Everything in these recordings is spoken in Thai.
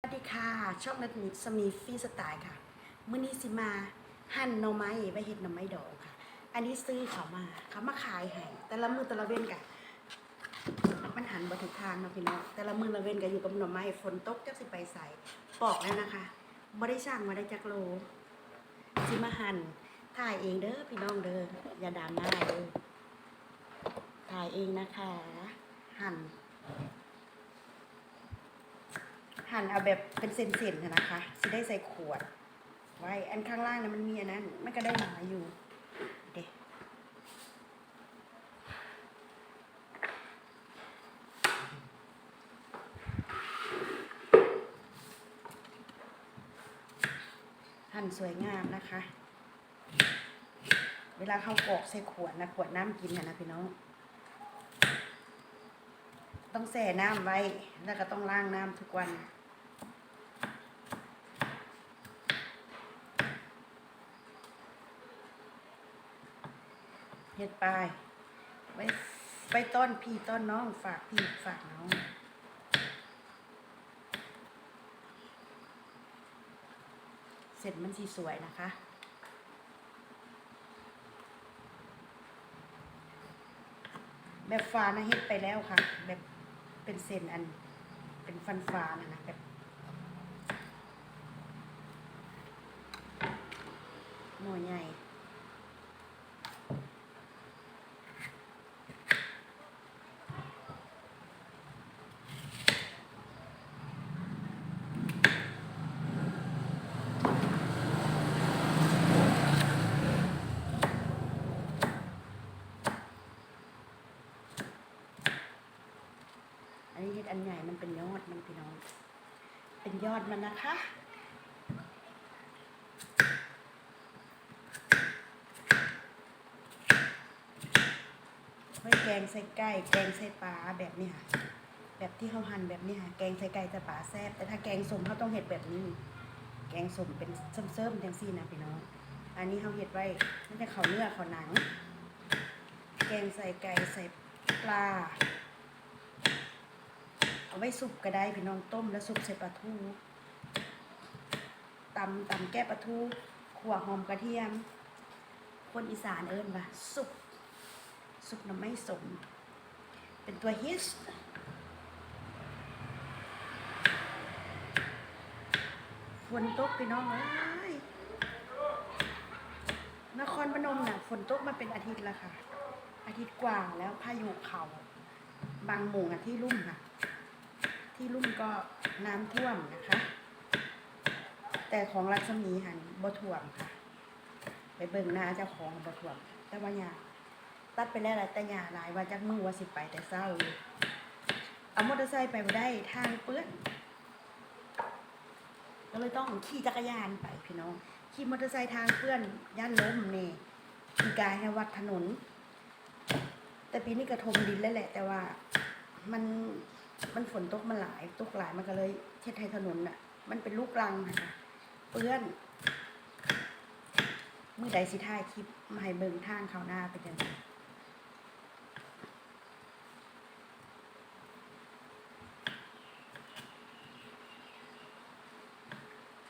สวัสดีค่ะ ช่องนัทนิสมีฟีสไตล์ค่ะมื้อนี้สิมาหั่นหน่อไม้ไว้เฮ็ดหน่อไม้ดองค่ะ อันนี้ซื้อเขามาเขามาขายให้แต่ละมือแต่ละเว้นกะมันหันบ่ถูกทางเนาะพี่น้องแต่ละมือละเว้นก็อยู่กับหน่อไม้ฝนตกจักสิไปใส่ปอกแล้วนะคะบ่ได้ช่างมาได้จักโลสิมาหั่นถ่ายเองเด้อพี่น้องเด้ออย่าดราม่าเด้อถ่ายเองนะคะ หั่น หั่นเอาแบบเป็นเส้นๆนะนะคะสิได้ใส่ขวด ไว้อันข้างล่างนะมันมีอันนั้นมันก็ได้หนาอยู่เด็หั่นสวยงามนะคะ เวลาเข้ากรอกใส่ขวดนะขวดน้ำกินนะนะพี่น้องต้องแช่น้ำไว้ แล้วก็ต้องล้างน้ำทุกวัน เฮ็ดไปไว้ไปต้อนพี่ต้อนน้องฝากพี่ฝากน้องเสร็จมันสีสวยนะคะ แบบฟ้านะเฮ็ดไปแล้วค่ะ แบบเป็นเส้นอัน เป็นฟันฟ้านะนะแบบหน่วยใหญ่ อั นนี้เห็ดอันใหญ่มันเป็นยอดมันพี่น้อง เป็นยอดมันนะคะไว้แกงใส่ไก่ แกงใส่ปลาแบบนี้ค่ะ แบบที่เขาหั่นแบบนี้ค่ะ แกงใส่ไก่ใส่ปลาแซ่บ แต่ถ้าแกงสมเขาต้องเห็ดแบบนี้ แกงสมเป็นเสริมๆจังซี่นะพี่น้อง อันนี้เขาเห็ดไว้ไม่ใช่เขาเนื้อเขาหนัง แกงใส่ไก่ใส่ปลา ไว้สุกก็ได้พี่น้องต้มแล้วสุกใส่ปลาทูตำตำแก้ปลาทูขั่วหอมกระเทียม คนอีสานเอิ้นว่าสุกสุกน้ำไม่สม เป็นตัวฮิสฝนตกพี่น้องเอ้ยนครพนมน่ะฝนตกมาเป็นอาทิตย์แล้วค่ะ อาทิตย์กว่าแล้วพายุเขา บางหมู่อะที่ลุ่มค่ะ ที่ลุ่มก็น้ำท่วมนะคะ แต่ของรัศมีหันบ่ท่วมค่ะ ไปเบิ่งหน้าเจ้าของบ่ท่วม แต่ว่าหญ้าตัดไปแล้วแหละแต่หญ้าหลายว่าจักมือว่าสิไปแต่เศร้าอยู่เอามอเตอร์ไซค์ไปบ่ได้ทางเปื้อนก็เลยต้องขี่จักรยานไปพี่น้องขี่มอเตอร์ไซค์ทางเปื้อนย่านล้มเนี่ยขี่กายให้วัดถนน แต่ปีนี้กระทมดินแล้วแหละ แต่ว่ามัน มันฝนตกมาหลายตกหลายมันก็เลยเช็ดให้ถนนน่ะ มันเป็นลูกรังนะคะเปื้อนเมื่อใดสิถ่ายคลิปมาให้เบิ่งทางเขาวหน้าเป็นยังไง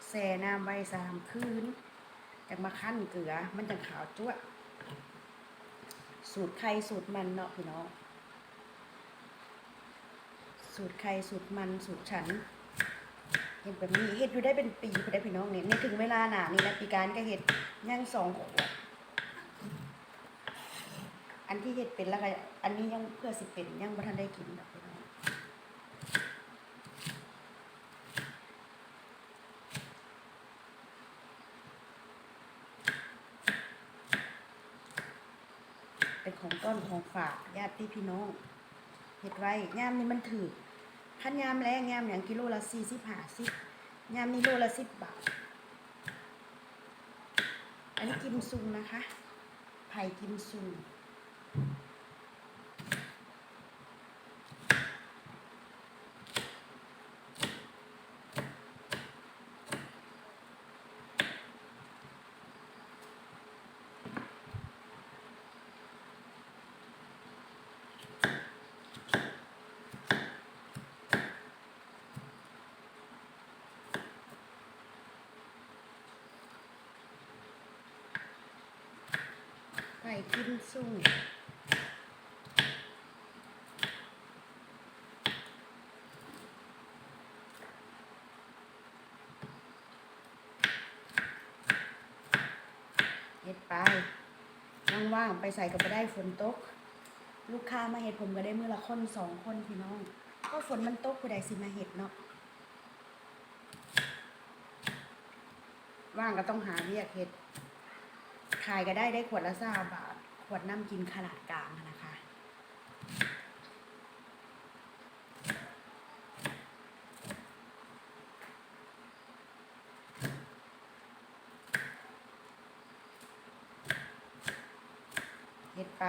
แช่น้ำไว้สามคืนจากมาขั้นเกลือ มันจะขาวจั่วสูตรใครสูตรมันเนาะพี่น้อง สูตรใครสูตรมันสูตรฉันเห็ดแบบนี้เห็ดอยู่ได้เป็นปีไปได้พี่น้องเนี่ยนี่ถึงเวลาหนานี่นะปีการก็เห็ดย่างสองขวดอันที่เห็ดเป็นแล้วก็อันนี้ยังเพื่อสิเป็นยังบ่ทันได้กินดอกพี่น้องเป็นของต้นของฝากญาติพี่น้องเห็ดไว้ย่ามนี่มันถือ ขั้นยามแรงยามอย่างกิโลละสี่สิบห้าสิบยามนี้โลละสิบบาท อันนี้กิมซุงนะคะ ไผ่กิมซุง กินสุ่งเฮ็ดไปว่างๆไปใส่ก็บ่ได้ฝนตก ลูกค้ามาเฮ็ดผมก็ได้มือละคนสองคนพี่น้องก็ฝนมันตกผู้ใดสิมาเฮ็ดเนาะว่างก็ต้องหาเรียกเฮ็ด ขายก็ได้ได้ขวดละสามบาท ขวดน้ำกินขนาดกลางนะคะเฮ็ดไป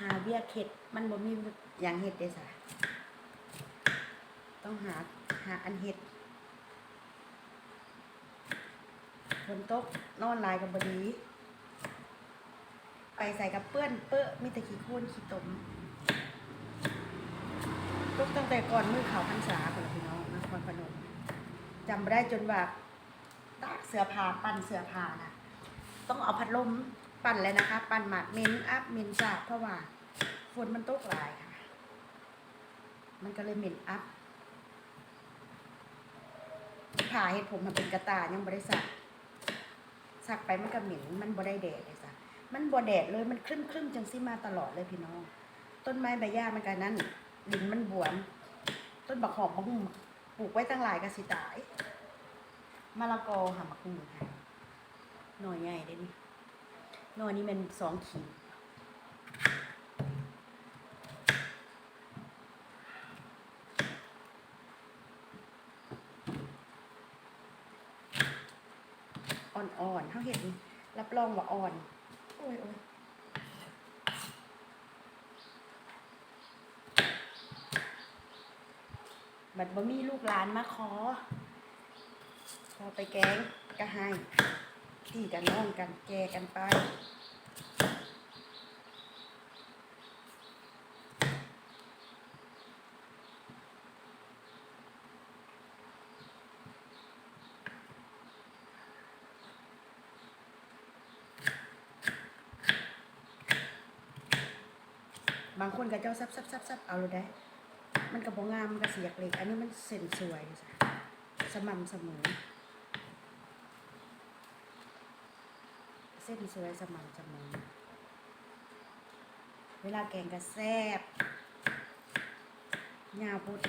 หาเบี้ยเข็ดมันบ่มีอย่างเฮ็ดเด้สะต้องหาหาอันเฮ็ดฝ นตกนอนลายกับบดี ไปใส่กับเปื้อนเปื้อมีแต่ขี้โคลนขี้ตมตกตั้งแต่ก่อนมือเขาพรรษาคนละพี่น้องนครพนมจำไม่ได้จนว่าตากเสื้อผ้าปั่นเสื้อผ้านะต้องเอาพัดลมปั่นเลยนะคะ ปั่นหมาดเมนอัพเมนสาบเพราะว่าฝนมันตกหลายค่ะ มันก็เลยเมนอัพผ่าเห็ดผมมันเป็นกระตายยังบริษัท สักไปมันก็เหม็นมันบ่ได้แดดเลยจ้ะมันบ่แดดเลยมันครึ้มครึ้มๆจังสิมาตลอดเลยพี่น้อง ต้นไม้ใบหญ้ามันกันนั้นดินมันบวม ต้นบักหอมบักหุ่มปลูกไว้ตั้งหลายกระสิตายมะละกอหามักหุ่มหน่อยใหญ่เด้นี่หน่อยนี้มันสองขีดอ่อนๆ เขาเห็นรับรองว่าอ่อน โอ้ยโอ้ยบัดบ่มีลูกหลานมาขอ ขอไปแกงก็ให้ที่กันน้องกันแกกันไป บางคนก็เจ้าซับซับซับซับเอาเลยได้ มันกระบองามมันก็เสียกเล็ก อันนี้มันเส้นสวยสม่ำเสมอ เส้นสวยสม่ำเสมอ เวลาแกงก็แซบยาวพุด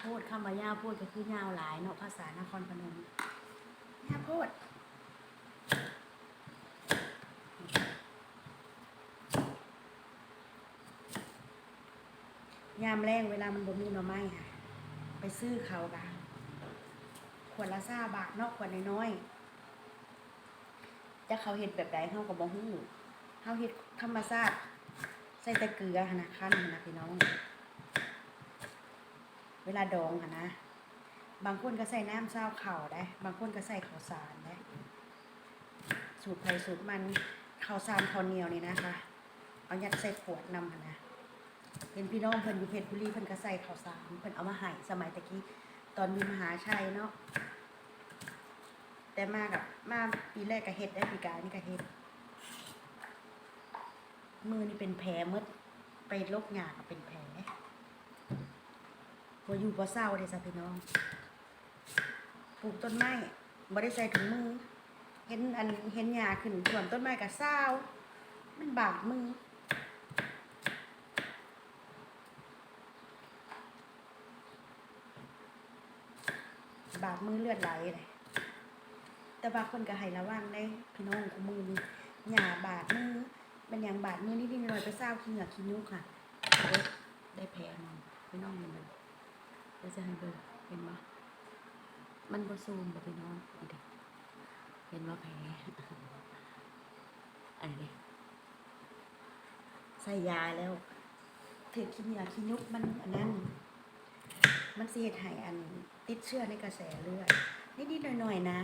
โพดคำว่ายาวโพดก็คือยาวหลายเนาะภาษานครพนมยาวโพดยามแรงเวลามันบ่มีหน่อไม้ค่ะ ไปซื้อเขาค่ะขวดละซาบาทนอกขวดน้อยๆจะเขาเห็ดแบบใดเขาก็บ่ฮู้เขาเห็ดธรรมชาติใส่แต่เกลือหนะขั้นหั่นนะพี่น้อง เวลาดองค่ะนะ บางคนก็ใส่น้ำเศร้าเข่าได้ บางคนก็ใส่ข้าวสารได้ สูตรไทยสูตรมันข้าวสารข้าวเหนียวนี่นะคะ เอายัดใส่ขวดนำค่ะนะเห็นพี่น้องเพิ่นอยู่เพชรบุรีเพิ่นก็ใส่ข้าวสารเพิ่นเอามาให้สมัยตะกี้ตอนอยู่มหาชัยเนาะแต่มากับมาปีแรกก็เฮ็ดได้ปีกายนี่ก็เฮ็ดมือนี่เป็นแผลหมดไปลกหยาก็เป็นแผล พออยู่พอเศร้าเด้จ้ะพี่น้อง ปลูกต้นไม้บ่ได้ใส่ถุงมือ เห็นอันเห็นหญ้าขึ้นส่วนต้นไม้ก็เศร้ามันบาดมือบาดมือเลือดไหลเลยแต่บางคนก็ให้ระวังได้พี่น้องของมือหยาบาดมือเป็นอย่างบาดมือนิดๆหน่อยๆไปเศร้าขี้เหงือขี้นิ้วค่ะ ได้แผลมันพี่น้องมัน จะให้เบิ่งเห็นไหมมันบ่ซูมบ่พี่น้องนี่เด้เห็นว่าแผลอันนี้ใส่ยาแล้วถือขี้เหนียวขี้ยุกมันอันนั้นมันเฮ็ดให้อันติดเชื้อในกระแสเลือดนิดๆหน่อยๆนะ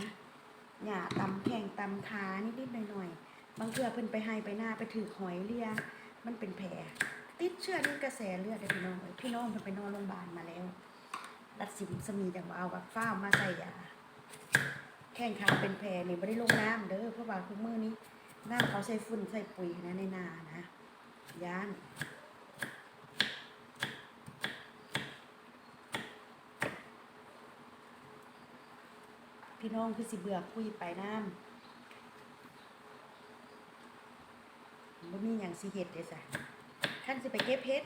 หย่าตำแข้งตำขานิดๆหน่อยๆบางเทื่อเพิ่นไปให้ไปหน้าไปถือหอยเลียมันเป็นแผลติดเชื้อในกระแสเลือดเด้อพี่น้องพี่น้องเพิ่นไปนอนโรงพยาบาลมาแล้ว รัดสิมสมีจังว่าเอาแบบฟ้ามาใส่ยา แข้งขาเป็นแผลนี่บ่ได้ลงน้ำเด้อเพราะว่าทุกมือนี้น้ำเขาใส่ฝุ่นใส่ปุ๋ยนะในนานะย่านพี่น้องคือสิเบื่อคุยไปน้ำบ่มีหยังสิเฮ็ดเด้ซะท่านสิไปเก็บเฮ็ด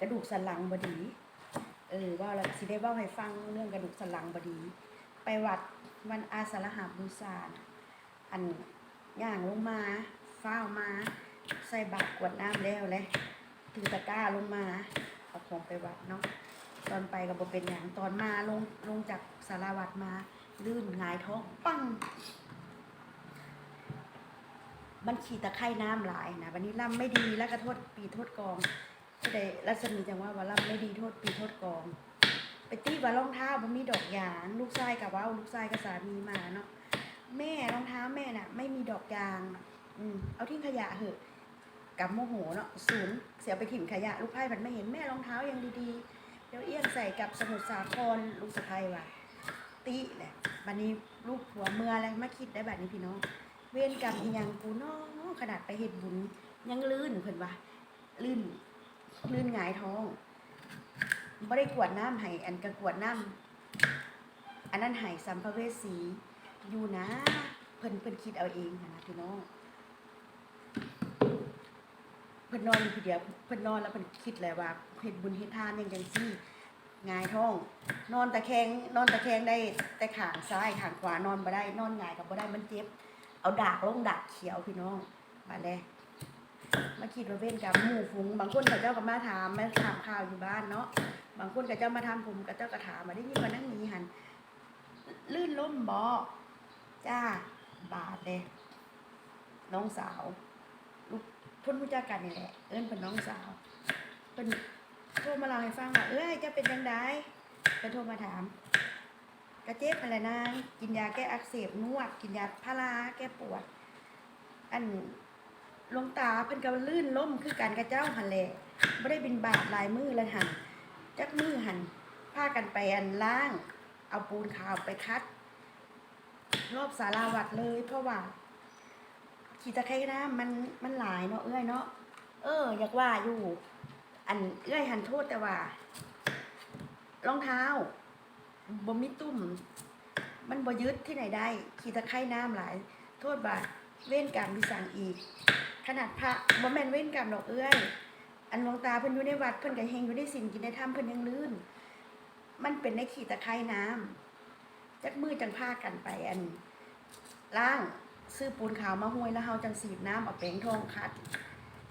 กระดูกสันหลังบดี เออว่าแล้วสิได้ว้าให้ฟังเรื่องกระดูกสันหลังบดี ไปวัดวันอาสาฬหาบูชาอันย่างลงมาฟ้าวมาใส่บาตรกวดน้ำแล้วเลยถือตะกร้าลงมาเอาของไปวัดเนาะตอนไปก็บ่เป็นอย่างตอนมาลงลงจากสาราวัดมา ลื่นหงายท้องปังมันขี่ตะไคร่น้ำหลายนะวันนี้ล่ำไม่ดีแล้วก็โทษปีโทษกอง ได้รัศมีจังว่าว่าล่ำไม่ดีโทษปีโทษกอง ไปตีว่ารองเท้ามันมีดอกยาง ลูกชายกับว่าลูกชายกับสามีมาเนาะแม่รองเท้าแม่น่ะ ไม่มีดอกยาง อืมเอาทิ้งขยะเหอะกับโมโหเนาะศูนย์เสียไปถิ่มขยะ ลูกไพ่มันไม่เห็นแม่รองเท้ายังดีๆเดี๋ยวเอี้ยนใส่กับสมุทรสาครลูกสะพ้ายว่ะติแหละบัดนี้ลูกผัวเมื่ออะไรมาคิดได้แบบนี้พี่น้อง เวรกรรมอีหยังกูน้อขนาดไปเฮ็ดบุญยังลื่นเพิ่นว่าลื่น ลื่นหงายท้องบ่ได้กวดน้ำให้อันกะกวดน้ำอันนั้นให้สัมภเวสีอยู่นะ เพิ่นเพิ่นคิดเอาเองนะพี่น้องเพิ่นนอนอยู่ผู้เดียวเพิ่นนอนแล้วเพิ่นคิดเลยว่าเฮ็ดบุญเฮ็ดทานอย่างจังซี่หงายท้อง นอนตะแคงนอนตะแคงได้ แต่ขางซ้ายขางขวานอนบ่ได้ นอนหงายก็บ่ได้มันเจ็บ เอาดากลงดากเขียวพี่น้องมาเลย มาคิดว่าเว้นกับหมู่ฝูงบางคนกับเจ้าก็มาถามมาถามข่าวอยู่บ้านเนาะบางคนกับเจ้ามาถามผมกับเจ้าก็ถามมาได้ยินว่านั่งนีหันลื่นล้มบ่จ้าบาดเลยน้องสาวลูกพุ่นรู้จักกันนี่แหละเอิ้นเป็นน้องสาวเป็นโทรมาเล่าให้ฟังว่าเอ้ยจะเป็นจังไดเป็โทรมาถาม กระเจ็บอะไรนะกินยาแก้อักเสบนวด กินยาพาราแก้ปวด อัน ลงตาเพิ่นก็ลื่นล้มคือการกระเจ้าหันแหละไม่ได้บินบาทหลายมือเลยหันจักมือหันพากันไปอันล่าง เอาปูนขาวไปคัด รอบสาราวัดเลย เพราะว่าขี่ตะไคร่น้ำมันมันหลายเนาะเอ้ยเนาะเออ อยากว่าอยู่ อันเอ้ยหันโทษแต่ว่ารองเท้าบ่มีตุ่ม มันบ่ยึดที่ไหนได้ ขี่ตะไคร่น้ำหลาย โทษบาเว้นกรรมที่สั่งอีก ขนาดพระบ่แม่นเว้นกรรมดอกเอื้อยอันหลวงตาเพิ่นอยู่ในวัดเพิ่นก็เฮงอยู่ในศีลกินในธรรมเพิ่นยังลื่น มันเป็นในขีตะไคร่น้ำจักมือจังพากันไปอันล้างซื้อปูนขาวมาห้วยแล้วเฮาจังสีดน้ำเอาแป้งทองคัด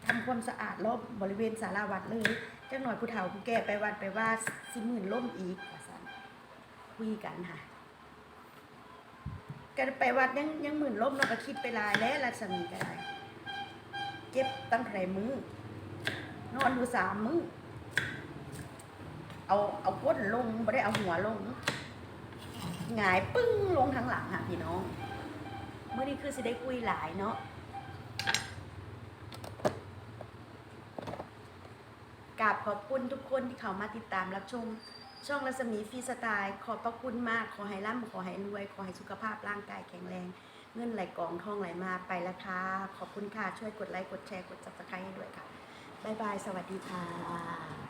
ทำความสะอาดรอบบริเวณศาลาวัดเลยจักหน่อยผู้เฒ่าผู้แก่ไปวัดไปว่าสิหมื่นล่มอีกว่าซั่นคุยกันค่ะกันไปวัดยังยังหมื่นล้มเราก็คิดไปลายแล้วรัศมีก็ได้ เจ็บตั้งแต่มือนอนอยู่สามมือเอาเอาก้นลงไม่ได้เอาหัวลงหงายปึ้งลงทั้งหลังค่ะพี่น้อง เมื่อนี้คือสิได้คุยหลายเนาะกราบขอบคุณทุกคนที่เขามาติดตามรับชม ช่องรัศมีฟรีสไตล์ ขอบพระคุณมาก ขอให้ร่ำขอให้รวย ขอให้สุขภาพร่างกายแข็งแรง เงินไหลกองทองไหลมาไปแล้วค่ะ ขอบคุณค่ะ ช่วยกดไลค์ กดแชร์ กดจับสไครต์ให้ด้วยค่ะ บ๊ายบาย สวัสดีค่ะ